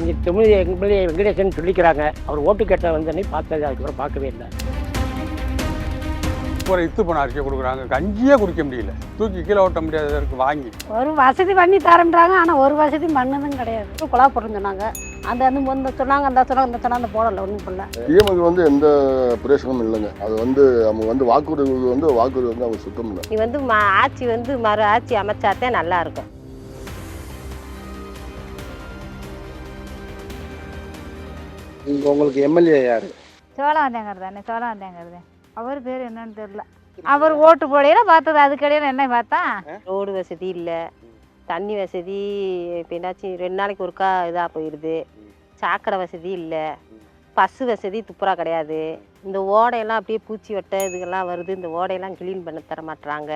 இங்கே தமிழ் எம்எல்ஏ வெங்கடேசன் சொல்லிக்கிறாங்க. அவர் ஓட்டு கேட்ட வந்தனே பார்த்தது அதுக்கப்புறம் பார்க்கவே இல்லை. ஒரு இத்து போன அரிசியை கொடுக்குறாங்க. கஞ்சியே குடிக்க முடியல. தூக்கி கீழே ஓட்ட முடியாததற்கு வாங்கி. ஒரு வசதி பண்ணி தரேன்றாங்க. ஆனால் ஒரு வசதி பண்ணதும் கிடையாது. குழா போட்டுன்னு சொன்னாங்க. அந்த அந்த இந்த சொன்னாங்க அந்த சொன்னாங்க இந்த சொன்னாங்க அந்த போடல ஒன்றும் பண்ணல டிஎம்க்கு வந்து எந்த பிரயோசனமும் இல்லைங்க. அது வந்து அவங்க வந்து வாக்குறுதி வந்து வாக்குறுதி வந்து அவங்க சுத்தம் இல்லை. நீ வந்து ம ஆட்சி வந்து மறு ஆட்சி அமைச்சாதான் நல்லா இருக்கும். இங்க உங்களுக்கு எம்எல்ஏ யாரு? சோழாந்தேங்கர் தானே சோழாந்தேங்கர் அவர் பேர் என்னன்னு தெரியல அவர் ஓட்டு போடையில பார்த்தது? அதுக்கடையில் என்ன பார்த்தா? ரோடு வசதி இல்லை. தண்ணி வசதி இப்போ என்னாச்சும் ரெண்டு நாளைக்கு ஒருக்கா இதாக போயிடுது சாக்கடை வசதி இல்லை. பஸ்ஸு வசதி துப்புரா கிடையாது. இந்த ஓடையெல்லாம் அப்படியே பூச்சி வட்டை இதுகெல்லாம் வருது. இந்த ஓடையெல்லாம் க்ளீன் பண்ண தர மாட்டுறாங்க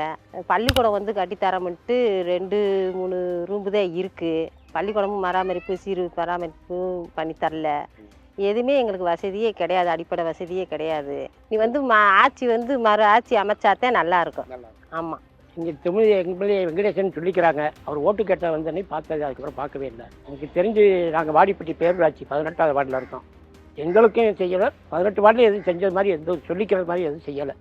பள்ளிக்கூடம் வந்து கட்டித்தரமிட்டு ரெண்டு மூணு ரூம்பு தான் இருக்குது பள்ளிக்கூடமும் பராமரிப்பு சீர் பராமரிப்பும் பண்ணி தரல. எதுவுமே எங்களுக்கு வசதியே கிடையாது அடிப்படை வசதியே கிடையாது. நீ வந்து ம ஆட்சி வந்து மறு ஆட்சி அமைச்சாதான் நல்லா இருக்கும். ஆமாம் இங்கே தமிழ் எம்எல்ஏ வெங்கடேசன் சொல்லிக்கிறாங்க அவர் ஓட்டு கேட்ட வந்தனே பார்த்தது அதுக்கப்புறம் பார்க்கவே இல்லை. எனக்கு தெரிஞ்சு நாங்கள் வாடிப்பட்டி பேரூராட்சி பதினெட்டாவது வார்டில் இருக்கோம். எங்களுக்கும் செய்யலை பதினெட்டு வார்டில் எதுவும் செஞ்சது மாதிரி எதுவும் சொல்லிக்கிறது மாதிரி எதுவும் செய்யலை.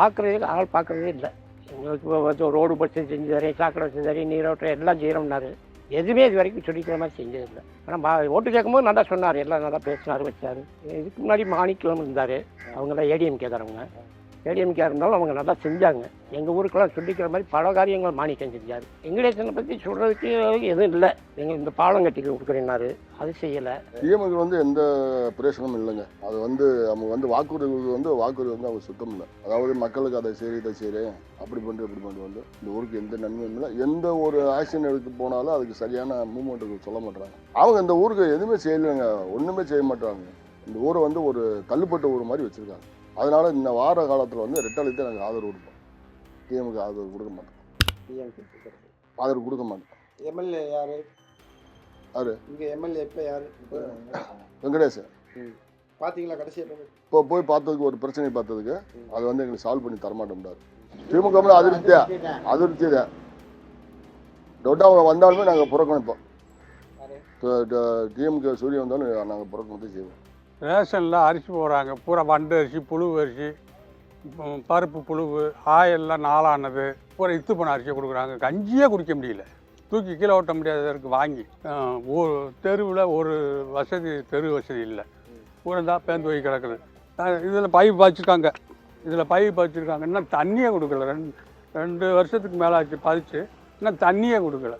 பார்க்குறதே ஆள் பார்க்குறதே இல்லை. எங்களுக்கு ரோடு பஸ் செஞ்சு தரேன் சாக்கடை செஞ்சு தரேன் நீரோட்டம் எல்லாம் செய்கிறோம்னாரு எதுவுமே இது வரைக்கும் சொல்லிக்கிற மாதிரி செஞ்சதில்லை. ஆனால் மா ஓட்டு கேட்கும்போது நல்லா சொன்னார் எல்லாம் நல்லா பேசினார் வச்சார். இதுக்கு முன்னாடி மாணிக்கம் இருந்தார். அவங்களாம் ஏடிஎம் கேட்குறவங்க ஏடிஎம்கே இருந்தாலும் அவங்க நல்லா செஞ்சாங்க. எங்கள் ஊருக்கெல்லாம் சொல்லிக்கிற மாதிரி பல காரியங்கள் மாணிக்கம் செஞ்சார் வெங்கடேசனை பற்றி சொல்கிறதுக்கு எதுவும் இல்லை. எங்கள் இந்த பாலம் கட்டி கொடுக்குறேன்னாரு அது செய்யலை. சிஎம்க்கு வந்து எந்த பிரயோசனமும் இல்லைங்க. அது வந்து அவங்க வந்து வாக்குறுதி வந்து வாக்குறுதி வந்து அவங்க சுத்தம் இல்லை. அதாவது மக்களுக்கு அதை சரி இதை சரி அப்படி பண்ணி இப்படி பண்ணி வந்து இந்த ஊருக்கு எந்த நன்மையும் இல்லை. எந்த ஒரு ஆக்ஷன் எடுத்து போனாலும் அதுக்கு சரியான மூமெண்ட்டுக்கு சொல்ல மாட்டாங்க அவங்க இந்த ஊருக்கு எதுவுமே செய்யலைங்க. ஒன்றுமே செய்ய மாட்டாங்க இந்த ஊரை வந்து ஒரு தள்ளுப்பட்ட ஊர் மாதிரி வச்சுருக்காங்க. அதனால இந்த வார காலத்தில் வந்து ரெட்டாலித்தை நாங்கள் ஆதரவு கொடுப்போம். டிஎம்க்கு ஆதரவு கொடுக்க மாட்டோம். ஆதரவு கொடுக்க மாட்டோம். எம்எல்ஏ யாரு? யாரு? இங்க எம்எல்ஏ இப்ப யாரு? இப்ப வெங்கடேசன் பாத்தீங்களா கடைசி இப்போ போய் பார்த்ததுக்கு ஒரு பிரச்சனை பார்த்ததுக்கு அது வந்து எங்களுக்கு சால்வ் பண்ணி தரமாட்டோம்டாரு. திமுக அதிருப்தியா? அதிருப்தி தான் அவங்க வந்தாலுமே நாங்கள் புறக்கணிப்போம். டிஎம்கே சூரியன் வந்தாலும் நாங்கள் புறக்கணித்து செய்வோம். ரேஷனில் அரிசி போடுறாங்க. பூரா வண்டு அரிசி புழு அரிசி பருப்பு புழுவு ஆயெல்லாம் நாளானது. பூரா இத்து போன அரிசியை கொடுக்குறாங்க. கஞ்சியே குடிக்க முடியல. தூக்கி கீழே ஓட்ட முடியாததற்கு வாங்கி. ஒரு தெருவில் ஒரு வசதி தெரு வசதி இல்லை. பூரா தான் பேந்து போய் கிடக்குது. இதில் பைப் வச்சுருக்காங்க. இதில் பைப் வச்சுருக்காங்க. இன்னும் தண்ணியே கொடுக்கல. ரெண்டு ரெண்டு வருஷத்துக்கு மேலே ஆச்சு பதிச்சு இன்னும் தண்ணியே கொடுக்கல.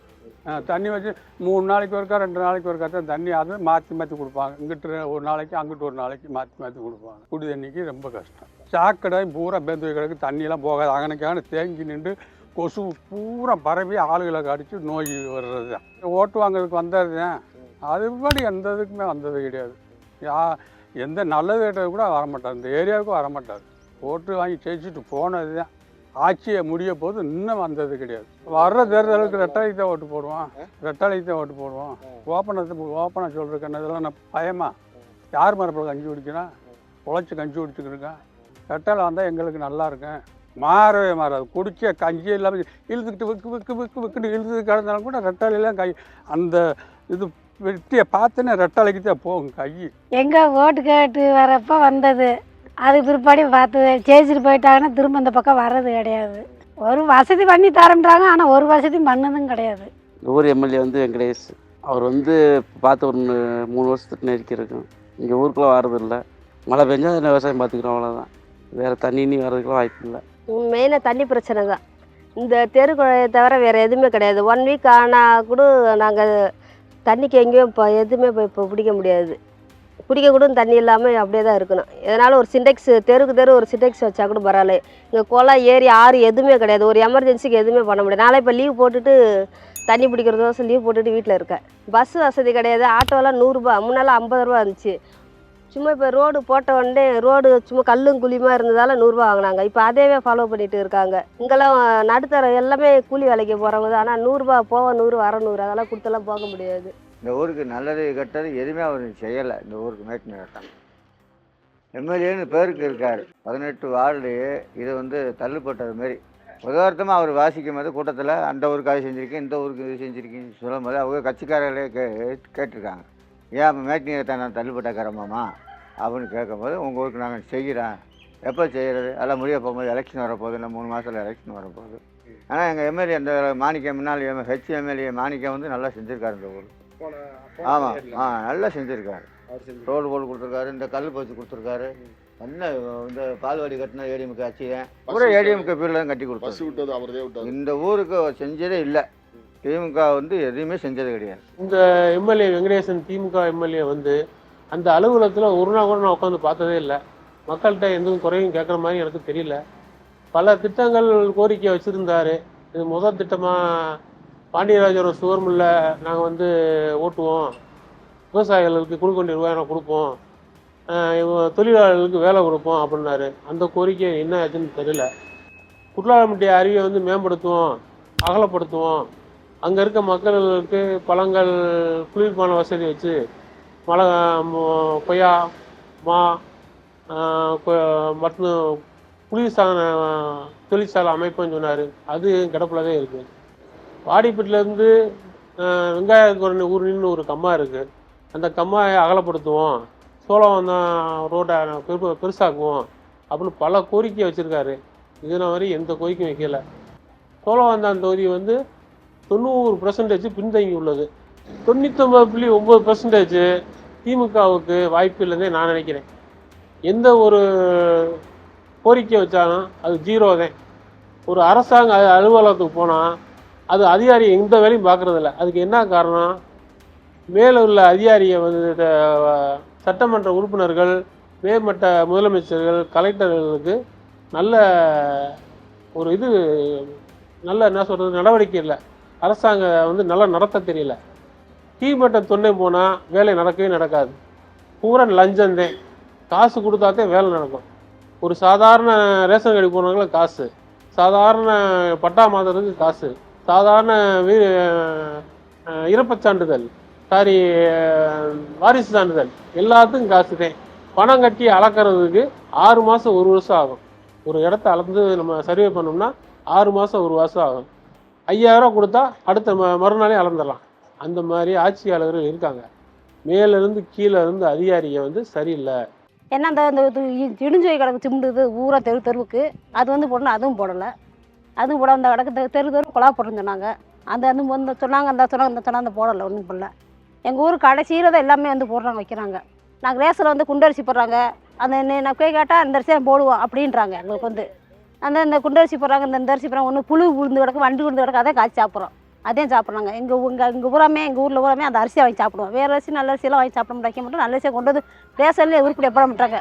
தண்ணி வச்சு மூணு நாளைக்கு ஒருக்கா ரெண்டு நாளைக்கு ஒருக்கா தான் தண்ணி அது மாற்றி மாற்றி கொடுப்பாங்க. இங்கிட்டு ஒரு நாளைக்கு அங்கிட்டு ஒரு நாளைக்கு மாற்றி மாற்றி கொடுப்பாங்க. குடி தண்ணிக்கு ரொம்ப கஷ்டம். சாக்கடை பூரா பேந்து கிடக்கு தண்ணியெல்லாம் போகாது. அங்கனைக்கான தேங்கி நின்று கொசு பூரா பரவி ஆளுகளை கடிச்சு நோய் வர்றது தான். ஓட்டு வாங்குறதுக்கு வந்தது தான். அதுபடி எந்த இதுக்குமே வந்தது கிடையாது. யா எந்த நல்லது கேட்டது கூட வரமாட்டார் இந்த ஏரியாவுக்கும் வரமாட்டார் ஓட்டு வாங்கி ஜெயிச்சுட்டு போனது தான். ஆட்சியை முடிய போது இன்னும் வந்தது கிடையாது. வர்ற தேர்தலுக்கு ரெட்டாளிக்கு தான் ஓட்டு போடுவோம். ரெட்டாளிக்கு தான் ஓட்டு போடுவோம். ஓப்பனத்தை ஓப்பனாக சொல்கிறேன் இதெல்லாம் நான் பயமா? யார் மரப்பில் கஞ்சி குடிக்கிறேன் உழைச்சி கஞ்சி குடிச்சுக்கிருக்கேன் ரெட்டாளை வந்தால் எங்களுக்கு நல்லா இருக்கும். மாறவே மாறாது. குடிச்ச கஞ்சி இல்லாமல் இழுத்துக்கிட்டு விக்கு விக்கு விக்கு விக்குன்னு இழுத்து கிடந்தாலும் கூட ரெட்டாளையெல்லாம் கை அந்த இது வெட்டியை பார்த்தோன்னே ரெட்டாளைக்கு தான் போகும் கை. எங்கே ஓட்டு கேட்டு வரப்போ வந்தது. அதுக்கு பிற்பாடி பார்த்தது ஜெயிச்சுட்டு போயிட்டாங்கன்னா திரும்ப இந்த பக்கம் வர்றது கிடையாது. ஒரு வசதி பண்ணி தரேன்றாங்க ஆனால் ஒரு வசதி பண்ணதும் கிடையாது. இந்த ஊர் எம்எல்ஏ வந்து வெங்கடேஷ். அவர் வந்து பார்த்து ஒரு மூ- மூணு வருஷத்துக்கு நெருக்கி இருக்கும் இங்கே ஊருக்குள்ளே வர்றதில்ல. மழை பெஞ்சா என்ன விவசாயம் பார்த்துக்கிறோம் அவ்வளோதான் வேறு தண்ணி நீ வர்றதுக்குலாம் வாய்ப்பு இல்லை. மெயினாக தண்ணி பிரச்சனை தான். இந்த தெரு குழாயை தவிர வேறு எதுவுமே கிடையாது. ஒன் வீக் ஆனால் கூட நாங்கள் தண்ணிக்கு எங்கேயும் இப்போ எதுவுமே இப்போ இப்போ பிடிக்க முடியாது. குடிக்க கூட தண்ணி இல்லாமல் அப்படியே தான் இருக்கணும். இதனால் ஒரு சிண்டெக்ஸ் தெருக்கு தெரு ஒரு சிண்டெக்ஸ் வச்சா கூட பரவாயில்ல. இங்கே குளம் ஏரி ஆறு எதுவுமே கிடையாது. ஒரு எமர்ஜென்சிக்கு எதுவுமே பண்ண முடியாது. நாளை இப்போ லீவ் போட்டுட்டு தண்ணி பிடிக்கிறதோசம் லீவ் போட்டுட்டு வீட்டில் இருக்கேன். பஸ் வசதி கிடையாது. ஆட்டோலாம் நூறுரூபா முன்னெல்லாம் ஐம்பது ரூபா இருந்துச்சு. சும்மா இப்போ ரோடு போட்ட உடனே ரோடு சும்மா கல்லும் குழியுமா இருந்ததால நூறுரூவா வாங்கினாங்க. இப்போ அதேவே ஃபாலோ பண்ணிட்டு இருக்காங்க. இங்கெல்லாம் நடுத்தர எல்லாமே கூலி வேலைக்கு போகிறவங்க தான். ஆனால் நூறுரூபா போக நூறு வர நூறு அதெல்லாம் கொடுத்தெல்லாம் போக முடியாது. இந்த ஊருக்கு நல்லது கெட்டது எதுவுமே அவர் செய்யலை. இந்த ஊருக்கு மேற்கு நிறுத்தம் எம்எல்ஏன்னு பேருக்கு இருக்கார். பதினெட்டு வார்டு இது வந்து தள்ளுப்பட்டது மாரி. உதாரணமாக அவர் வாசிக்கும் போது கூட்டத்தில் அந்த ஊருக்கு அது செஞ்சுருக்கேன் இந்த ஊருக்கு இது செஞ்சுருக்கேன்னு சொல்லும் போது அவங்க கட்சிக்காரர்களே கே கேட்டிருக்காங்க. ஏன் மேட்டிங்கை தான் நான் தள்ளுபட்டக்காரமாமா அப்படின்னு கேட்கும்போது உங்கள் ஊருக்கு நாங்கள் செய்கிறேன். எப்போ செய்கிறது எல்லாம் முடிய போகும்போது எலெக்ஷன் வரப்போகுது இன்னும் மூணு மாதத்தில் எலெக்ஷன் வரப்போகுது. ஆனால் எங்கள் எம்எல்ஏ அந்த மாணிக்கம் முன்னாள் எம் ஹெச் எம்எல்ஏ மாணிக்கம் வந்து நல்லா செஞ்சுருக்காரு இந்த ஊர். ஆமாம் ஆ நல்லா செஞ்சுருக்காரு. ரோடு போட்டு கொடுத்துருக்காரு இந்த கல் பச்சு கொடுத்துருக்காரு. என்ன இந்த பால்வாடி கட்டின ஏடிஎம்கே ஆட்சியன் பூரா ஏடிஎம்கே பேரில் தான் கட்டி கொடுத்தாரு விட்டது அவரதே விட்டாரு இந்த ஊருக்கு அவர் செஞ்சதே இல்லை. திமுக வந்து எதுவுமே செஞ்சது கிடையாது. இந்த எம்எல்ஏ வெங்கடேசன் திமுக எம்எல்ஏ வந்து அந்த அலுவலகத்தில் ஒரு நாள் கூட நான் உட்காந்து பார்த்ததே இல்லை. மக்கள்கிட்ட எந்த குறையும் கேட்குற மாதிரி எனக்கு தெரியல. பல திட்டங்கள் கோரிக்கை வச்சுருந்தாரு. இது முதல் திட்டமாக பாண்டியராஜர் சுகர் மில்ல நாங்கள் வந்து ஓட்டுவோம். விவசாயிகளுக்கு கொடுக்க வேண்டிய ரூபாய் நான் கொடுப்போம் தொழிலாளர்களுக்கு வேலை கொடுப்போம் அப்படின்னாரு. அந்த கோரிக்கை என்ன ஆச்சுன்னு தெரியல. குற்றாலமட்டி அருவியை வந்து மேம்படுத்துவோம் அகலப்படுத்துவோம். அங்கே இருக்க மக்களுக்கு பழங்கள் குளிர்பான வசதி வச்சு மழை கொய்யா மா கொ- மற்றும் குளிர்சாதன தொழிற்சாலை அமைப்புன்னு சொன்னார். அது கிடப்பில் தான் இருக்குது வாடிப்பட்டிலேருந்து வெங்காயக்குரணி ஊரின்னு ஒரு கம்மா இருக்குது அந்த கம்மாயை அகலப்படுத்துவோம். சோளம் தான் ரோட்டை பெரு பெருசாக்குவோம். அப்படின்னு பல கோரிக்கை வச்சுருக்காரு. இதுனா வரை எந்த கோரிக்கையும் வைக்கல. சோழவந்தான் தொகுதி வந்து தொண்ணூறு பர்சன்டேஜ் பின்தங்கி உள்ளது. தொண்ணூத்தொம்பது புள்ளி ஒம்பது பர்சன்டேஜ் திமுகவுக்கு வாய்ப்பு இல்லைன்னே நான் நினைக்கிறேன். எந்த ஒரு கோரிக்கை வச்சாலும் அது ஜீரோ தான். ஒரு அரசாங்க அலுவலகத்துக்கு போனால் அது அதிகாரி எந்த வேலையும் பார்க்குறதில்ல. அதுக்கு என்ன காரணம்? மேலே உள்ள அதிகாரியை வந்து சட்டமன்ற உறுப்பினர்கள் மேம்பட்ட முதலமைச்சர்கள் கலெக்டர்களுக்கு நல்ல ஒரு இது நல்ல என்ன சொல்கிறது நடவடிக்கை இல்லை. அரசாங்கம் வந்து நல்லா நடத்த தெரியல. கீழ்மட்ட தொண்டை போனால் வேலை நடக்கவே நடக்காது. பூரா லஞ்சந்தேன் காசு கொடுத்தாத்தே வேலை நடக்கும். ஒரு சாதாரண ரேஷன் கடை போனவங்களுக்கு காசு. சாதாரண பட்டா மாத்துறதுக்கு காசு. சாதாரண வீ இறப்புச் சான்றிதழ் சாரி வாரிசு சான்றிதழ் எல்லாத்துக்கும் காசு தான் பணம் கட்டி அளக்கிறதுக்கு ஆறு மாதம் ஒரு வருஷம் ஆகும். ஒரு இடத்த அளந்து நம்ம சர்வே பண்ணோம்னா ஆறு மாதம் ஒரு வருஷம் ஆகும். ஐயாயிரம் கொடுத்தா அடுத்த ம மறுநாளே அளந்துடலாம். அந்த மாதிரி ஆட்சியாளர்கள் இருக்காங்க. மேலேருந்து கீழே இருந்து அதிகாரிங்க வந்து சரியில்லை. ஏன்னா அந்த இந்த இது இடிஞ்சு கிடக்கு சிம்பிடுது ஊரா தெரு தெருவுக்கு அது வந்து போடணும் அதுவும் போடலை. அதுவும் கூட அந்த கிடக்கு தெரு தெரு குழா போட்டுன்னு சொன்னாங்க. அந்த அந்த வந்து சொன்னாங்க அந்த சொன்னாங்க இந்த சொன்னாங்க அந்த போடலை ஒன்றும் போடல. எங்கள் ஊர் கடைசியில் தான் எல்லாமே வந்து போடுறாங்க வைக்கிறாங்க. நாங்கள் ரேஸில் வந்து குண்டரிசி போடுறாங்க. அந்த நான் போய் கேட்டால் அந்த அரிசியாக போடுவோம் அப்படின்றாங்க எங்களுக்கு வந்து. அந்த இந்த குண்டரிசி போடுறாங்க இந்த இந்த அரிசி போடுறாங்க. ஒன்று புழு விழுந்து கிடக்கு வண்டு விழுந்து கிடக்கு அதை காய்ச்சி சாப்பிட்றோம். அதே சாப்பிட்றாங்க. எங்கள் உங்கள் எங்கள் ஊராமே எங்கள் ஊரில் ஊராமே அந்த அரிசியை வாங்கி சாப்பிடுவோம். வேறு அரிசி நல்ல அரிசியெல்லாம் வாங்கி சாப்பிட முடியாக்க மட்டும் நல்ல அரிசியாக கொண்டு வந்து ரேஷன்லேயே உருப்படி போட மாட்டாங்க.